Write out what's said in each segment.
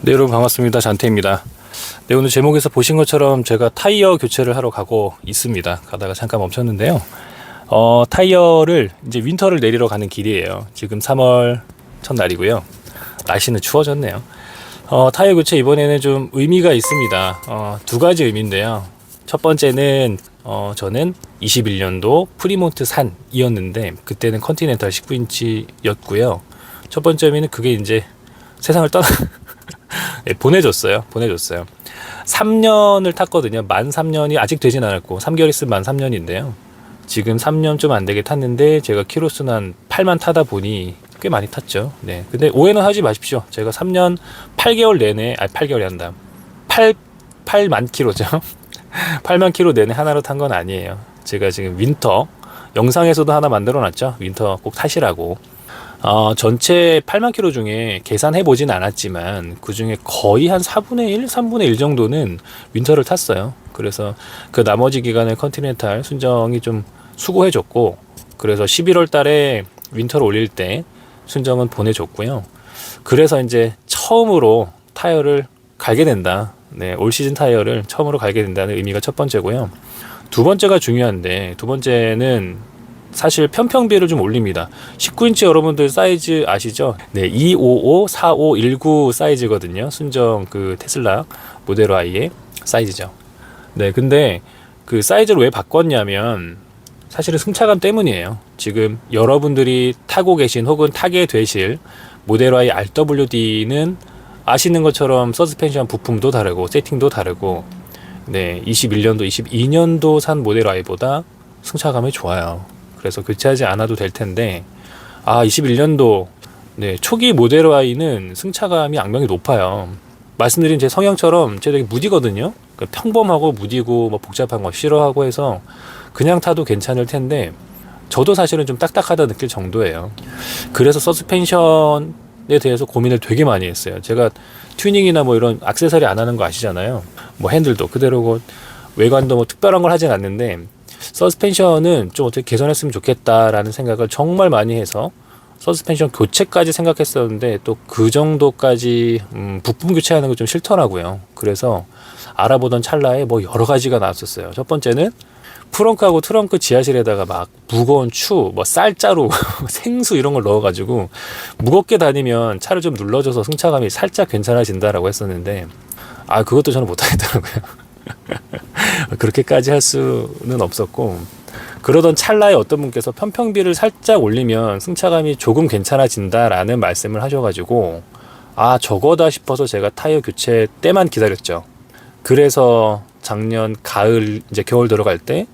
네 여러분 반갑습니다. 잔태입니다. 네 오늘 제목에서 보신 것처럼 제가 타이어 교체를 하러 가고 있습니다. 가다가 잠깐 멈췄는데요. 어, 타이어를 이제 윈터를 내리러 가는 길이에요. 지금 3월 첫날이고요. 날씨는 추워졌네요. 어, 타이어 교체 이번에는 좀 의미가 있습니다. 어, 두 가지 의미인데요. 첫 번째는 어, 저는 21년도 프리몬트 산이었는데 그때는 컨티넨탈 19인치였고요. 첫 번째 의미는 그게 이제 세상을 떠나 예, 보내줬어요. 보내줬어요. 3년을 탔거든요. 만 3년이 아직 되진 않았고 3개월 있으면 만 3년인데요. 지금 3년 좀 안 되게 탔는데 제가 키로수는 한 8만 타다 보니 꽤 많이 탔죠. 네. 근데 오해는 하지 마십시오. 제가 3년 8개월 내내 아니 8개월이 한다. 8 8만 키로죠. 8만 키로 내내 하나로 탄 건 아니에요. 제가 지금 윈터 영상에서도 하나 만들어 놨죠. 윈터 꼭 타시라고. 어, 전체 8만 킬로 중에 계산해 보진 않았지만 그 중에 거의 한 4분의 1, 3분의 1 정도는 윈터를 탔어요. 그래서 그 나머지 기간을 컨티넨탈 순정이 좀 수고해 줬고 그래서 11월 달에 윈터를 올릴 때 순정은 보내줬고요. 그래서 이제 처음으로 타이어를 갈게 된다. 네, 올 시즌 타이어를 처음으로 갈게 된다는 의미가 첫 번째고요. 두 번째가 중요한데 두 번째는 사실 편평비를 좀 올립니다. 19인치 여러분들 사이즈 아시죠? 네, 255, 4519 사이즈거든요. 순정 그 테슬라 모델 Y의 사이즈죠. 네, 근데 그 사이즈를 왜 바꿨냐면 사실은 승차감 때문이에요. 지금 여러분들이 타고 계신 혹은 타게 되실 모델 Y RWD는 아시는 것처럼 서스펜션 부품도 다르고 세팅도 다르고 네, 21년도, 22년도 산 모델 Y보다 승차감이 좋아요. 그래서 교체하지 않아도 될 텐데 아 21년도 네, 초기 모델 Y는 승차감이 악명이 높아요. 말씀드린 제 성향처럼 제가 되게 무디거든요. 그 평범하고 무디고 뭐 복잡한 거 싫어하고 해서 그냥 타도 괜찮을 텐데 저도 사실은 좀 딱딱하다 느낄 정도예요. 그래서 서스펜션에 대해서 고민을 되게 많이 했어요. 제가 튜닝이나 뭐 이런 악세사리 안 하는 거 아시잖아요. 뭐 핸들도 그대로고 외관도 뭐 특별한 걸 하진 않는데 서스펜션은 좀 어떻게 개선했으면 좋겠다라는 생각을 정말 많이 해서 서스펜션 교체까지 생각했었는데 또 그 정도까지 음, 부품 교체하는 거 좀 싫더라고요. 그래서 알아보던 찰나에 뭐 여러 가지가 나왔었어요. 첫 번째는 프렁크하고 트렁크 지하실에다가 막 무거운 추, 뭐 쌀자루, 생수 이런 걸 넣어가지고 무겁게 다니면 차를 좀 눌러줘서 승차감이 살짝 괜찮아진다라고 했었는데 아 그것도 저는 못하겠더라고요. 그렇게까지 할 수는 없었고 그러던 찰나에 어떤 분께서 편평비를 살짝 올리면 승차감이 조금 괜찮아진다라는 말씀을 하셔가지고 아 저거다 싶어서 제가 타이어 교체 때만 기다렸죠. 그래서 작년 가을 이제 겨울 들어갈 때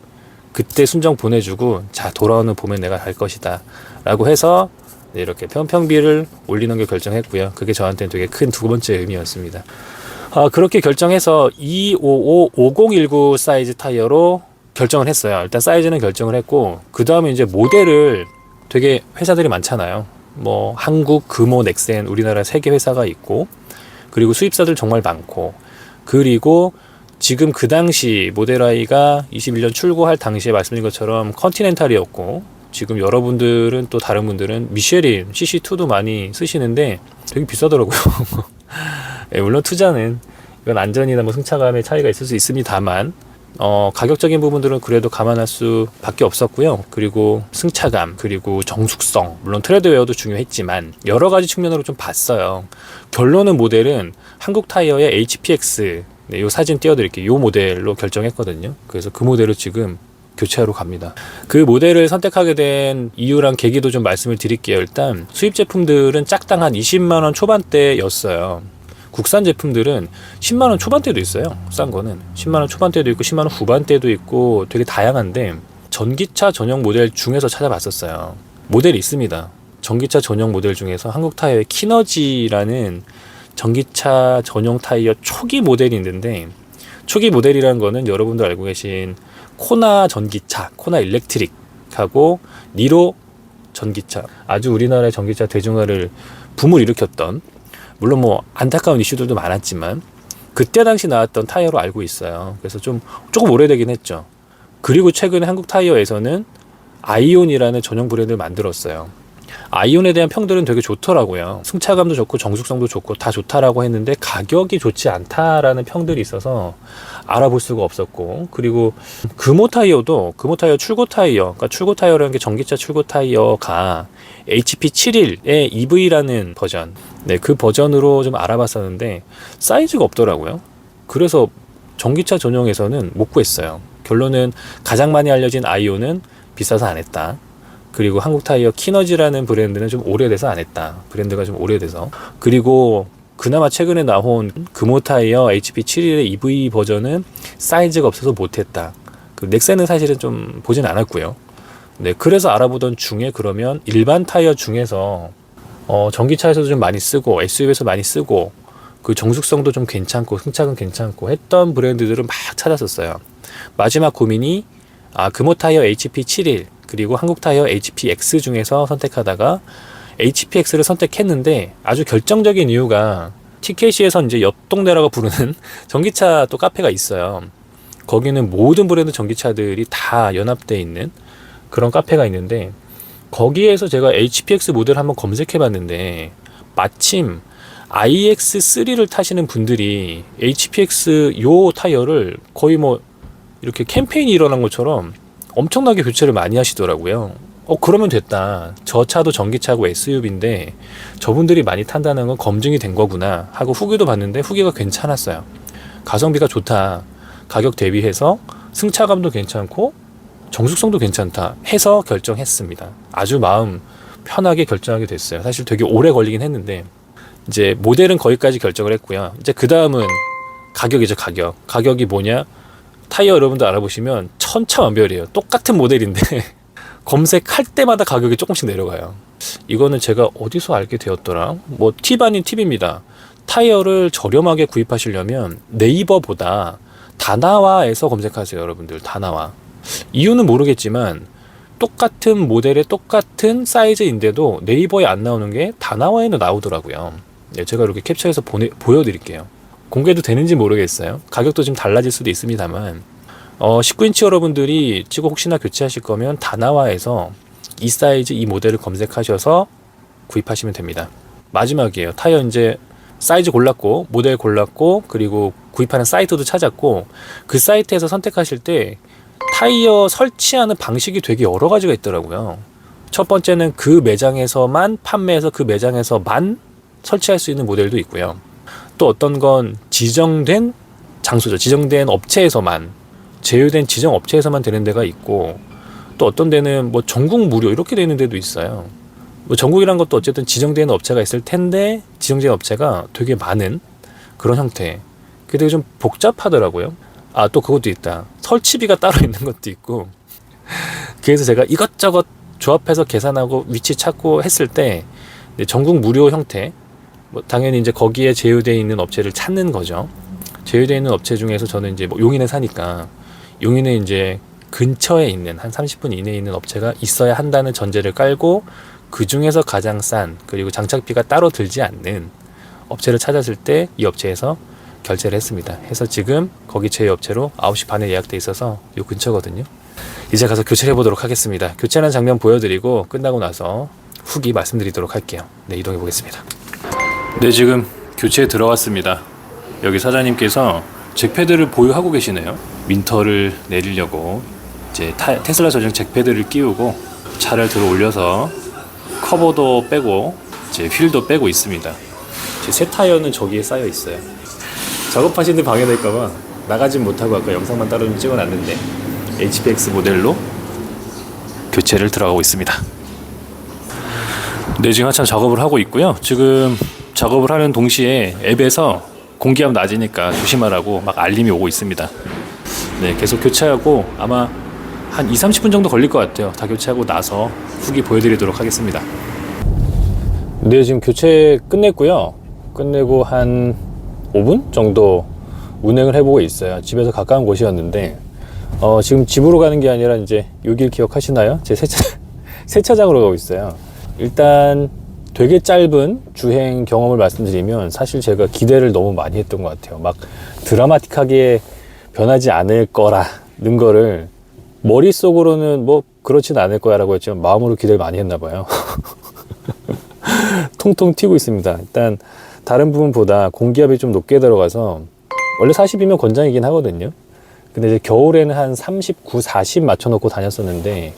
그때 순정 보내주고 자 돌아오는 봄에 내가 갈 것이다라고 해서 네, 이렇게 편평비를 올리는 걸 결정했고요. 그게 저한테는 되게 큰 두 번째 의미였습니다. 아, 그렇게 결정해서 255 5019 사이즈 타이어로 결정을 했어요. 일단 사이즈는 결정을 했고 그 다음에 이제 모델을 되게 회사들이 많잖아요. 뭐 한국, 금호, 넥센 우리나라 세 개 회사가 있고 그리고 수입사들 정말 많고 그리고 지금 그 당시 모델 I가 21년 출고할 당시에 말씀드린 것처럼 컨티넨탈이었고 지금 여러분들은 또 다른 분들은 미쉐린 CC2도 많이 쓰시는데 되게 비싸더라고요. 예, 물론 투자는 이건 안전이나 뭐 승차감의 차이가 있을 수 있습니다만 어, 가격적인 부분들은 그래도 감안할 수밖에 없었고요. 그리고 승차감, 그리고 정숙성, 물론 트레드웨어도 중요했지만 여러 가지 측면으로 좀 봤어요. 결론은 모델은 한국 타이어의 HPX, 네, 이 사진 띄워드릴게요. 이 모델로 결정했거든요. 그래서 그 모델을 지금 교체하러 갑니다. 그 모델을 선택하게 된 이유랑 계기도 좀 말씀을 드릴게요. 일단 수입 제품들은 짝당 한 20만 원 초반대였어요. 국산 제품들은 10만 원 초반대도 있어요. 싼 거는 10만 원 초반대도 있고 10만 원 후반대도 있고 되게 다양한데 전기차 전용 모델 중에서 찾아봤었어요. 모델이 있습니다. 전기차 전용 모델 중에서 한국 타이어의 키너지라는 전기차 전용 타이어 초기 모델이 있는데 초기 모델이라는 거는 여러분도 알고 계신 코나 전기차, 코나 일렉트릭하고 니로 전기차 아주 우리나라의 전기차 대중화를 붐을 일으켰던 물론 뭐 안타까운 이슈들도 많았지만 그때 당시 나왔던 타이어로 알고 있어요. 그래서 좀 조금 오래되긴 했죠. 그리고 최근에 한국 타이어에서는 아이온이라는 전용 브랜드를 만들었어요. 아이온에 대한 평들은 되게 좋더라고요. 승차감도 좋고 정숙성도 좋고 다 좋다라고 했는데 가격이 좋지 않다라는 평들이 있어서 알아볼 수가 없었고 그리고 금호 타이어도 금호 타이어 출고 타이어 그러니까 출고 타이어라는 게 전기차 출고 타이어가 HP71의 EV라는 버전 네 그 버전으로 좀 알아봤었는데 사이즈가 없더라고요. 그래서 전기차 전용에서는 못 구했어요. 결론은 가장 많이 알려진 아이오는 비싸서 안 했다. 그리고 한국 타이어 키너지라는 브랜드는 좀 오래돼서 안 했다. 브랜드가 좀 오래돼서. 그리고 그나마 최근에 나온 금호 타이어 HP71의 EV 버전은 사이즈가 없어서 못했다. 그 넥센은 사실은 좀 보진 않았고요. 네, 그래서 알아보던 중에 그러면 일반 타이어 중에서 어, 전기차에서도 좀 많이 쓰고 SUV에서 많이 쓰고 그 정숙성도 좀 괜찮고 승차감 괜찮고 했던 브랜드들을 막 찾았었어요. 마지막 고민이 아 금호 타이어 HP71 그리고 한국 타이어 HPX 중에서 선택하다가 HPX를 선택했는데 아주 결정적인 이유가 TKC에서 이제 옆 동네라고 부르는 전기차 또 카페가 있어요. 거기는 모든 브랜드 전기차들이 다 연합돼 있는 그런 카페가 있는데 거기에서 제가 HPX 모델 한번 검색해 봤는데 마침 iX3를 타시는 분들이 HPX 요 타이어를 거의 뭐 이렇게 캠페인이 일어난 것처럼 엄청나게 교체를 많이 하시더라고요. 어, 그러면 됐다. 저 차도 전기차고 SUV인데 저분들이 많이 탄다는 건 검증이 된 거구나 하고 후기도 봤는데 후기가 괜찮았어요. 가성비가 좋다. 가격 대비해서 승차감도 괜찮고 정숙성도 괜찮다 해서 결정했습니다. 아주 마음 편하게 결정하게 됐어요. 사실 되게 오래 걸리긴 했는데 이제 모델은 거기까지 결정을 했고요. 이제 그 다음은 가격이죠, 가격. 가격이 뭐냐? 타이어 여러분들 알아보시면 천차만별이에요. 똑같은 모델인데 검색할 때마다 가격이 조금씩 내려가요. 이거는 제가 어디서 알게 되었더라? 뭐 팁 아닌 팁입니다. 타이어를 저렴하게 구입하시려면 네이버보다 다나와에서 검색하세요, 여러분들. 다나와. 이유는 모르겠지만 똑같은 모델의 똑같은 사이즈인데도 네이버에 안 나오는 게 다나와에는 나오더라고요. 네, 제가 이렇게 캡처해서 보내, 보여드릴게요. 공개도 되는지 모르겠어요. 가격도 좀 달라질 수도 있습니다만 어, 19인치 여러분들이 지금 혹시나 교체하실 거면 다나와에서 이 사이즈 이 모델을 검색하셔서 구입하시면 됩니다. 마지막이에요. 타이어 이제 사이즈 골랐고 모델 골랐고 그리고 구입하는 사이트도 찾았고 그 사이트에서 선택하실 때 타이어 설치하는 방식이 되게 여러 가지가 있더라고요. 첫 번째는 그 매장에서만 판매해서 그 매장에서만 설치할 수 있는 모델도 있고요. 또 어떤 건 지정된 장소죠. 지정된 업체에서만 제휴된 지정 업체에서만 되는 데가 있고 또 어떤 데는 뭐 전국 무료 이렇게 되는 데도 있어요. 뭐 전국이란 것도 어쨌든 지정된 업체가 있을 텐데 지정된 업체가 되게 많은 그런 형태. 그게 되게 좀 복잡하더라고요. 아 또 그것도 있다. 설치비가 따로 있는 것도 있고. 그래서 제가 이것저것 조합해서 계산하고 위치 찾고 했을 때 네, 전국 무료 형태. 뭐 당연히 이제 거기에 제휴되어 있는 업체를 찾는 거죠. 제휴되어 있는 업체 중에서 저는 이제 뭐 용인에 사니까 용인에 이제 근처에 있는 한 30분 이내에 있는 업체가 있어야 한다는 전제를 깔고 그 중에서 가장 싼 그리고 장착비가 따로 들지 않는 업체를 찾았을 때 이 업체에서 결제를 했습니다. 해서 지금 거기 제휴 업체로 9시 반에 예약돼 있어서 요 근처거든요. 이제 가서 교체를 해보도록 하겠습니다. 교체하는 장면 보여드리고 끝나고 나서 후기 말씀드리도록 할게요. 네, 이동해 보겠습니다. 네, 지금 교체에 들어왔습니다. 여기 사장님께서 잭패드를 보유하고 계시네요. 윈터를 내리려고 이제 타, 테슬라 전용 잭패드를 끼우고 차를 들어 올려서 커버도 빼고 이제 휠도 빼고 있습니다. 제 새 타이어는 저기에 쌓여 있어요. 작업하시는 데 방해될까봐 나가진 못하고 아까 영상만 따로 좀 찍어놨는데 HPX 모델로 교체를 들어가고 있습니다. 네, 지금 한참 작업을 하고 있고요. 지금 작업을 하는 동시에 앱에서 공기압 낮으니까 조심하라고 막 알림이 오고 있습니다. 네, 계속 교체하고 아마 한 2, 30분 정도 걸릴 것 같아요. 다 교체하고 나서 후기 보여드리도록 하겠습니다. 네, 지금 교체 끝냈고요. 끝내고 한 5분 정도 운행을 해보고 있어요. 집에서 가까운 곳이었는데 어, 지금 집으로 가는 게 아니라 이제 여길 기억하시나요? 제 세차, 세차장으로 가고 있어요. 일단 되게 짧은 주행 경험을 말씀드리면 사실 제가 기대를 너무 많이 했던 것 같아요. 막 드라마틱하게 변하지 않을 거라는 거를 머릿속으로는 뭐 그렇진 않을 거야라고 했지만 마음으로 기대를 많이 했나 봐요. 통통 튀고 있습니다. 일단 다른 부분보다 공기압이 좀 높게 들어가서 원래 40이면 권장이긴 하거든요. 근데 이제 겨울에는 한 39, 40 맞춰놓고 다녔었는데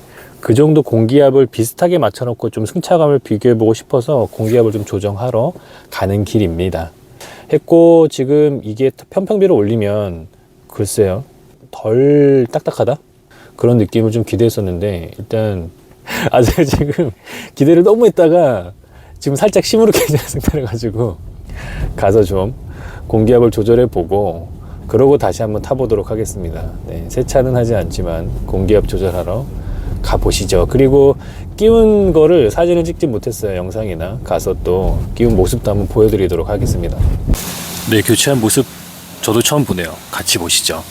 그 정도 공기압을 비슷하게 맞춰놓고 좀 승차감을 비교해보고 싶어서 공기압을 좀 조정하러 가는 길입니다. 했고 지금 이게 편평비를 올리면 글쎄요 덜 딱딱하다 그런 느낌을 좀 기대했었는데 일단 아직 지금 기대를 너무 했다가 지금 살짝 시무룩해지는 상태라 가지고 가서 좀 공기압을 조절해 보고 그러고 다시 한번 타보도록 하겠습니다. 네, 세차는 하지 않지만 공기압 조절하러 가보시죠. 그리고 끼운 거를 사진을 찍지 못했어요. 영상이나 가서 또 끼운 모습도 한번 보여드리도록 하겠습니다. 네, 교체한 모습 저도 처음 보네요. 같이 보시죠.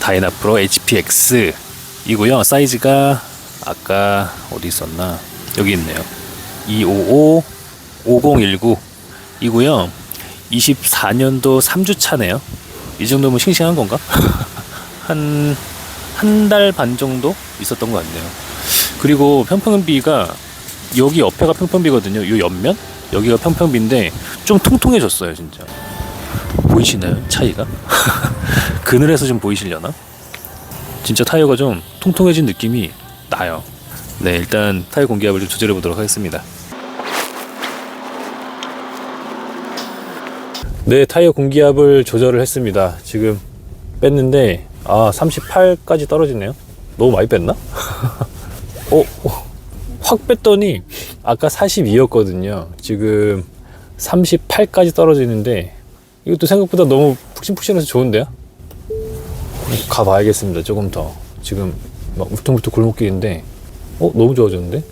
다이나 프로 HPX 이고요. 사이즈가 아까 어디 있었나? 여기 있네요. 255 5019 이고요. 24년도 3주 차네요. 이 정도면 싱싱한 건가? 한 한 달 반 정도 있었던 것 같네요. 그리고 평평비가 여기 옆에가 평평비거든요. 이 옆면 여기가 평평비인데 좀 통통해졌어요, 진짜. 보이시나요? 차이가? 그늘에서 좀 보이시려나? 진짜 타이어가 좀 통통해진 느낌이 나요. 네, 일단 타이어 공기압을 좀 조절해 보도록 하겠습니다. 네, 타이어 공기압을 조절을 했습니다. 지금 뺐는데 아, 38까지 떨어지네요. 너무 많이 뺐나? 어, 어, 확 뺐더니 아까 42였거든요. 지금 38까지 떨어지는데 이것도 생각보다 너무 푹신푹신해서 좋은데요? 가봐야겠습니다. 조금 더. 지금 막 울퉁불퉁 골목길인데, 어 너무 좋아졌는데?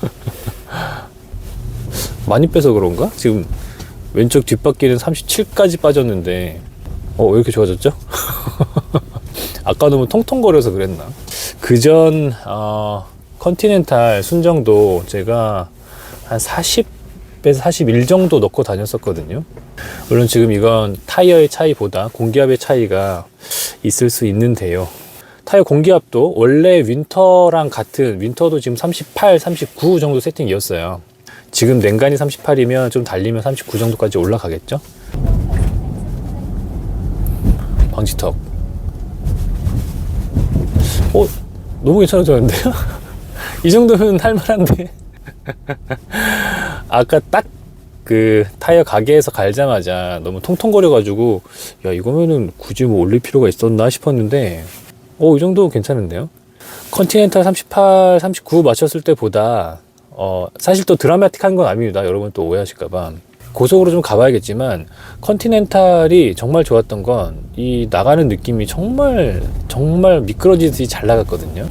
많이 빼서 그런가? 지금 왼쪽 뒷바퀴는 37까지 빠졌는데, 어 왜 이렇게 좋아졌죠? 아까 너무 통통거려서 그랬나? 그전 어, 컨티넨탈 순정도 제가 한 40에서 41 정도 넣고 다녔었거든요. 물론 지금 이건 타이어의 차이보다 공기압의 차이가 있을 수 있는데요. 타이어 공기압도 원래 윈터랑 같은 윈터도 지금 38, 39 정도 세팅이었어요. 지금 냉간이 38이면 좀 달리면 39 정도까지 올라가겠죠? 방지턱. 어, 너무 괜찮아졌는데요? 이 정도면 할만한데. 아까 딱 그 타이어 가게에서 갈자마자 너무 통통거려 가지고 야 이거면은 굳이 뭐 올릴 필요가 있었나 싶었는데 어 이 정도 괜찮은데요? 컨티넨탈 38, 39 맞췄을 때보다 어 사실 또 드라마틱한 건 아닙니다. 여러분 또 오해하실까봐. 고속으로 좀 가봐야겠지만 컨티넨탈이 정말 좋았던 건 이 나가는 느낌이 정말 정말 미끄러지듯이 잘 나갔거든요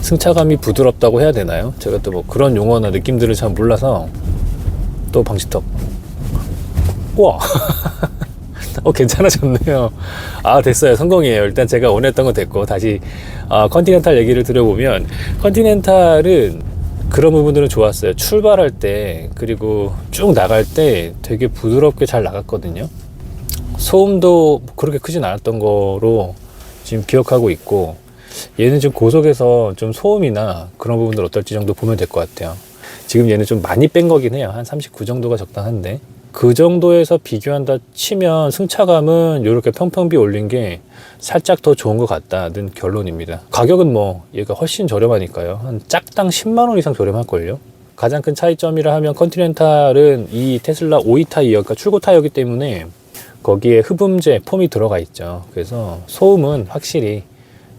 승차감이 부드럽다고 해야 되나요 제가 또 뭐 그런 용어나 느낌들을 잘 몰라서 또 방지턱. 우와. 어, 괜찮아졌네요. 아, 됐어요. 성공이에요. 일단 제가 원했던 건 됐고, 다시, 아, 컨티넨탈 얘기를 들어보면, 컨티넨탈은 그런 부분들은 좋았어요. 출발할 때, 그리고 쭉 나갈 때 되게 부드럽게 잘 나갔거든요. 소음도 그렇게 크진 않았던 거로 지금 기억하고 있고, 얘는 지금 고속에서 좀 소음이나 그런 부분들 어떨지 정도 보면 될 것 같아요. 지금 얘는 좀 많이 뺀 거긴 해요. 한 39 정도가 적당한데. 그 정도에서 비교한다 치면 승차감은 이렇게 평평비 올린 게 살짝 더 좋은 것 같다는 결론입니다. 가격은 뭐 얘가 훨씬 저렴하니까요. 한 짝당 10만 원 이상 저렴할걸요. 가장 큰 차이점이라 하면 컨티넨탈은 이 테슬라 5위 타이어, 그러니까 출고 타이어이기 때문에 거기에 흡음재 폼이 들어가 있죠. 그래서 소음은 확실히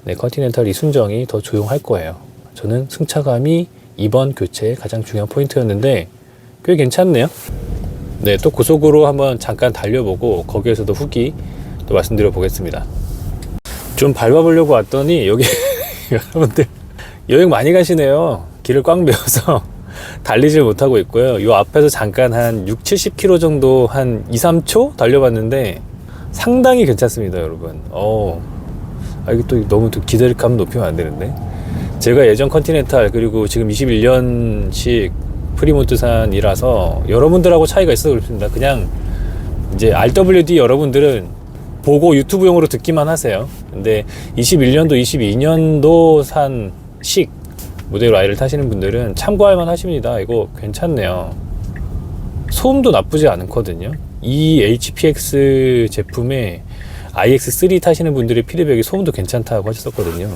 네, 컨티넨탈 이 순정이 더 조용할 거예요. 저는 승차감이 이번 교체의 가장 중요한 포인트였는데 꽤 괜찮네요. 네, 또 고속으로 한번 잠깐 달려보고 거기에서도 후기 또 말씀드려 보겠습니다. 좀 밟아보려고 왔더니 여기 여러분들 여행 많이 가시네요. 길을 꽉 메워서 달리질 못하고 있고요. 요 앞에서 잠깐 한 6, 70km 정도 한 2, 3초 달려봤는데 상당히 괜찮습니다, 여러분. 어, 아, 이게 또 너무 또 기대감 높이면 안 되는데. 제가 예전 컨티넨탈 그리고 지금 21년식 프리몬트산이라서 여러분들하고 차이가 있어서 그렇습니다. 그냥 이제 RWD 여러분들은 보고 유튜브용으로 듣기만 하세요. 근데 21년도, 22년도 산 식 모델 Y를 타시는 분들은 참고할 만 하십니다. 이거 괜찮네요. 소음도 나쁘지 않거든요. 이 HPX 제품에 iX3 타시는 분들의 피드백이 소음도 괜찮다고 하셨었거든요.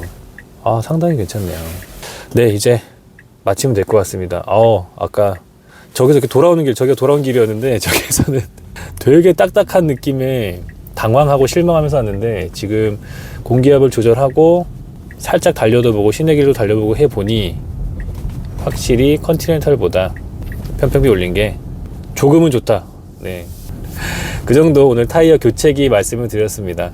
아, 상당히 괜찮네요. 네, 이제 마치면 될 것 같습니다. 어, 아까 저기서 이렇게 돌아오는 길, 저기가 돌아온 길이었는데, 저기에서는 되게 딱딱한 느낌에 당황하고 실망하면서 왔는데, 지금 공기압을 조절하고, 살짝 달려도 보고, 시내 길로 달려보고 해보니, 확실히 컨티넨탈보다 편평비 올린 게 조금은 좋다. 네. 그 정도 오늘 타이어 교체기 말씀을 드렸습니다.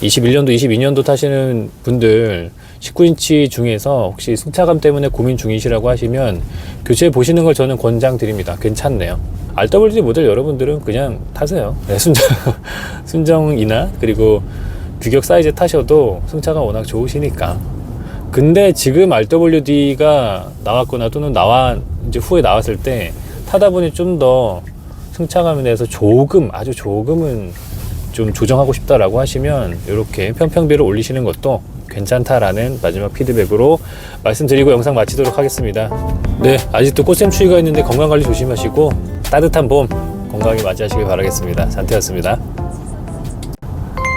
21년도, 22년도 타시는 분들 19인치 중에서 혹시 승차감 때문에 고민 중이시라고 하시면 교체 보시는 걸 저는 권장드립니다. 괜찮네요. RWD 모델 여러분들은 그냥 타세요. 네, 순정, 순정이나 그리고 규격 사이즈 타셔도 승차가 워낙 좋으시니까. 근데 지금 RWD가 나왔거나 또는 나와 이제 후에 나왔을 때 타다 보니 좀더 승차감에 대해서 조금 아주 조금은 좀 조정하고 싶다라고 하시면 이렇게 편평비를 올리시는 것도 괜찮다라는 마지막 피드백으로 말씀드리고 영상 마치도록 하겠습니다. 네, 아직도 꽃샘 추위가 있는데 건강 관리 조심하시고 따뜻한 봄 건강히 맞이하시길 바라겠습니다. 잔태였습니다.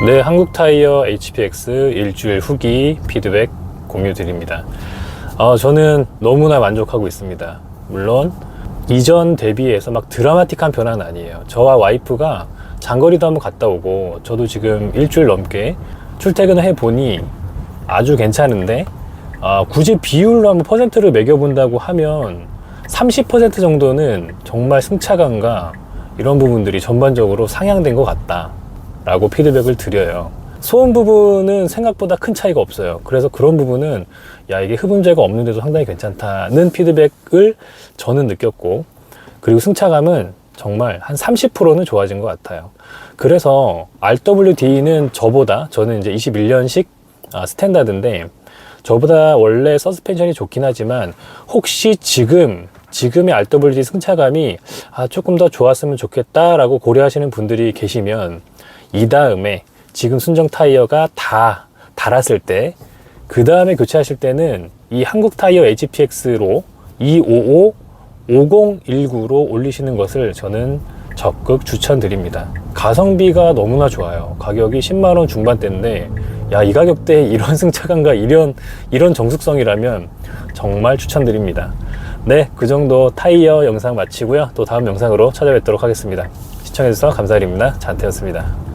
네, 한국 타이어 HPX 일주일 후기 피드백 공유 드립니다. 어, 저는 너무나 만족하고 있습니다. 물론 이전 대비해서 막 드라마틱한 변화는 아니에요. 저와 와이프가 장거리도 한번 갔다 오고 저도 지금 일주일 넘게 출퇴근을 해보니 아주 괜찮은데 아, 굳이 비율로 한번 퍼센트를 매겨본다고 하면 30% 정도는 정말 승차감과 이런 부분들이 전반적으로 상향된 것 같다 라고 피드백을 드려요 소음 부분은 생각보다 큰 차이가 없어요. 그래서 그런 부분은 야 이게 흡음재가 없는데도 상당히 괜찮다는 피드백을 저는 느꼈고 그리고 승차감은 정말 한 30%는 좋아진 것 같아요. 그래서 RWD는 저보다 저는 이제 21년식 아, 스탠다드인데 저보다 원래 서스펜션이 좋긴 하지만 혹시 지금 지금의 RWD 승차감이 아, 조금 더 좋았으면 좋겠다라고 고려하시는 분들이 계시면 이 다음에 지금 순정 타이어가 다 달았을 때 그 다음에 교체하실 때는 이 한국 타이어 HPX로 255 5019로 올리시는 것을 저는 적극 추천드립니다. 가성비가 너무나 좋아요. 가격이 10만원 중반대인데, 야, 이 가격대에 이런 승차감과 이런, 이런 정숙성이라면 정말 추천드립니다. 네, 그 정도 타이어 영상 마치고요. 또 다음 영상으로 찾아뵙도록 하겠습니다. 시청해주셔서 감사드립니다. 잔태였습니다.